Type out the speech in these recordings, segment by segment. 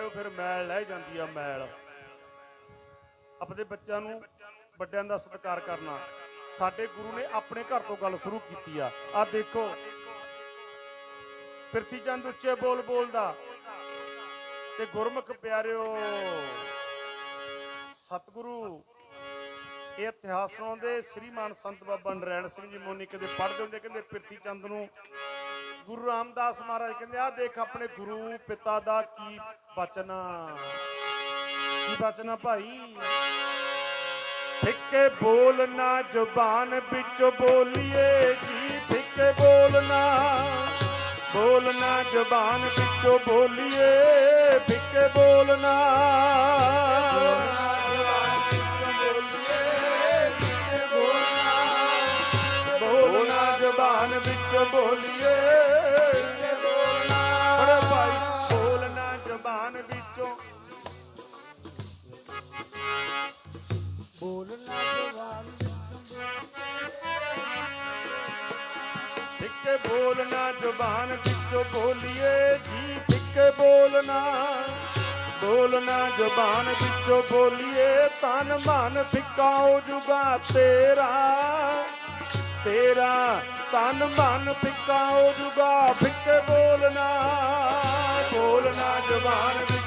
ਪਿਆਰੋ ਫਿਰ ਮੈਲ ਲੈ ਜਾਂਦੀ ਆ ਮੈਲ। ਆਪਣੇ ਬੱਚਿਆਂ ਨੂੰ, ਵੱਡਿਆਂ ਦਾ ਸਤਿਕਾਰ ਕਰਨਾ। ਸਾਡੇ ਗੁਰੂ ਨੇ ਆਪਣੇ ਘਰ ਤੋਂ ਗੱਲ ਸ਼ੁਰੂ ਕੀਤੀ ਆ। ਆ ਦੇਖੋ। ਪ੍ਰਿਥੀ ਚੰਦ ਉੱਚੇ ਬੋਲ ਬੋਲਦਾ। ਤੇ ਗੁਰਮੁਖ ਪਿਆਰਿਓ, ਸਤਿਗੁਰੂ, ਇਹ ਇਤਿਹਾਸ ਸੁਣਾਉਂਦੇ, ਸ੍ਰੀਮਾਨ ਸੰਤ ਬਾਬਾ ਨਰੈਣ ਸਿੰਘ ਜੀ ਮੋਨੀ ਕਦੇ ਪੜ੍ਹਦੇ ਹੁੰਦੇ, ਕਹਿੰਦੇ ਪ੍ਰਿਥੀ ਚੰਦ ਨੂੰ ਗੁਰੂ ਰਾਮਦਾਸ ਮਹਾਰਾਜ ਕਹਿੰਦੇ ਆ ਦੇਖ ਆਪਣੇ ਗੁਰੂ ਪਿਤਾ ਦਾ ਕੀ ਬਚਨ। ਕੀ ਬਚਨਾ ਆ ਭਾਈ? ਫਿੱਕੇ ਬੋਲਣਾ ਜ਼ੁਬਾਨ ਵਿੱਚੋਂ ਬੋਲੀਏ ਜੀ। ਫਿੱਕੇ ਬੋਲਣਾ ਬੋਲਣਾ ਜ਼ੁਬਾਨ ਵਿੱਚੋਂ ਬੋਲੀਏ। ਠਿੱਕੇ ਬੋਲਣਾ ਬੋਲਣਾ ਜ਼ੁਬਾਨ ਵਿੱਚੋਂ ਬੋਲੀਏ। ਵਿੱਚੋਂ। ਬੋਲਣਾ ਜਵਾਨ ਫਿੱਕੇ ਬੋਲਣਾ ਜ਼ੁਬਾਨ ਵਿੱਚੋਂ ਬੋਲੀਏ ਜੀ। ਫਿੱਕੇ ਬੋਲਣਾ ਬੋਲਣਾ ਜ਼ੁਬਾਨ ਵਿੱਚੋਂ ਬੋਲੀਏ। ਤਨ ਮਨ ਫਿੱਕਾ ਹੋ ਜੂਗਾ ਤੇਰਾ ਤੇਰਾ ਤਨ ਮਨ ਫਿੱਕਾ ਹੋ ਜੂਗਾ ਫਿੱਕੇ ਬੋਲਣਾ ਬੋਲਣਾ ਜ਼ੁਬਾਨ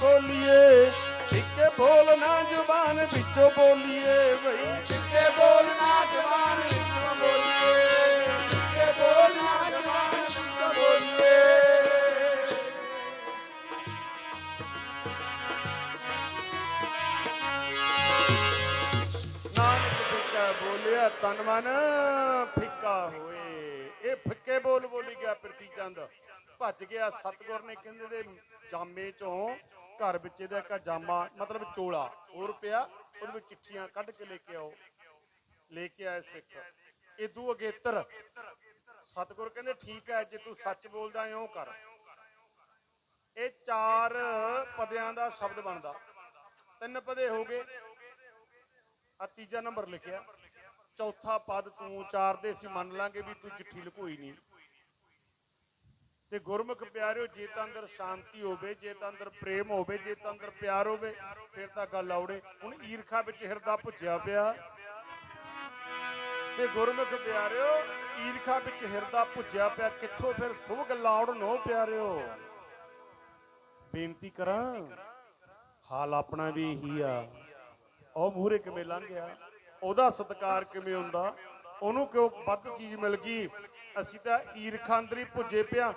ਬੋਲੀਏ। ਫਿੱਕੇ ਬੋਲਣਾ ਜ਼ੁਬਾਨ ਵਿੱਚੋਂ ਬੋਲੀਏ ਬਈ। ਫਿੱਕੇ ਬੋਲਣਾ ਜ਼ੁਬਾਨ ਵਿੱਚੋਂ ਬੋਲੀਏ। ਫਿੱਕੇ ਬੋਲਣਾ ਜ਼ੁਬਾਨ ਵਿੱਚੋਂ ਬੋਲੀਏ। ਬੋਲਿਆ ਤਨ ਮਨ ਫਿੱਕਾ ਹੋਏ। ਇਹ ਫਿੱਕੇ ਬੋਲ ਬੋਲੀ ਗਿਆ ਪ੍ਰਿਤੀ ਚੰਦ। ਭੱਜ ਗਿਆ ਸਤਗੁਰ ਨੇ ਕਹਿੰਦੇ ਦੇ ਜਾਮੇ ਚੋਂ। ਘਰ ਵਿੱਚ ਇਹਦਾ ਇੱਕ ਜਾਮਾ, ਮਤਲਬ ਚੋਲਾ ਹੋਰ ਪਿਆ, ਉਹਦੇ ਵਿੱਚ ਚਿੱਠੀਆਂ ਕੱਢ ਕੇ ਲੈ ਕੇ ਆਓ। ਲੈ ਕੇ ਆਏ ਸਿੱਖ। ਇਦੂ ਅਗੇਤਰ। ਸਤਗੁਰ ਕਹਿੰਦੇ, ਠੀਕ ਹੈ, ਜੇ ਤੂੰ ਸੱਚ ਬੋਲਦਾ ਇਉਂ ਕਰ। ਇਹ ਚਾਰ ਪਦਿਆਂ ਦਾ ਸ਼ਬਦ ਬਣਦਾ। ਤਿੰਨ ਪਦੇ ਹੋ ਗਏ। ਆ ਤੀਜਾ ਨੰਬਰ ਲਿਖਿਆ। ਚੌਥਾ ਪਦ ਤੂੰ ਚਾਰ ਦੇ ਅਸੀਂ ਮੰਨ ਲਾਂਗੇ ਵੀ ਤੂੰ ਚਿੱਠੀ ਲੁਕੋਈ ਨਹੀਂ। ਤੇ ਗੁਰਮੁਖ ਪਿਆਰਿਓ, ਜੇ ਤਾਂ ਅੰਦਰ ਸ਼ਾਂਤੀ ਹੋਵੇ, ਜੇ ਤਾਂ ਅੰਦਰ ਪ੍ਰੇਮ ਹੋਵੇ, ਜੇ ਤਾਂ ਅੰਦਰ ਪਿਆਰ ਹੋਵੇ, ਫਿਰ ਤਾਂ ਗੱਲ ਆਉੜੇ। ਹੁਣ ਈਰਖਾ ਵਿੱਚ ਹਿਰਦਾ ਭੁੱਜਿਆ ਪਿਆ। ਤੇ ਗੁਰਮੁਖ ਪਿਆਰਿਓ, ਈਰਖਾ ਵਿੱਚ ਹਿਰਦਾ ਭੁੱਜਿਆ ਪਿਆ। ਕਿੱਥੋਂ ਫਿਰ ਸੁਭ ਗੱਲਾਂ ਆਉਣ ਨੋ ਪਿਆਰਿਓ? ਬੇਨਤੀ ਕਰਾਂ, ਹਾਲ ਆਪਣਾ ਵੀ ਇਹੀ ਆ। ਉਹ ਮੂਹਰੇ ਕਿਵੇਂ ਲੰਘ ਗਿਆ? ਉਹਦਾ ਸਤਿਕਾਰ ਕਿਵੇਂ ਹੁੰਦਾ? ਉਹਨੂੰ ਕਿਉਂ ਵੱਧ ਚੀਜ਼ ਮਿਲ ਗਈ? ਅਸੀਂ ਤਾਂ ਈਰਖਾ ਅੰਦਰ ਹੀ ਭੁੱਜੇ ਪਿਆ।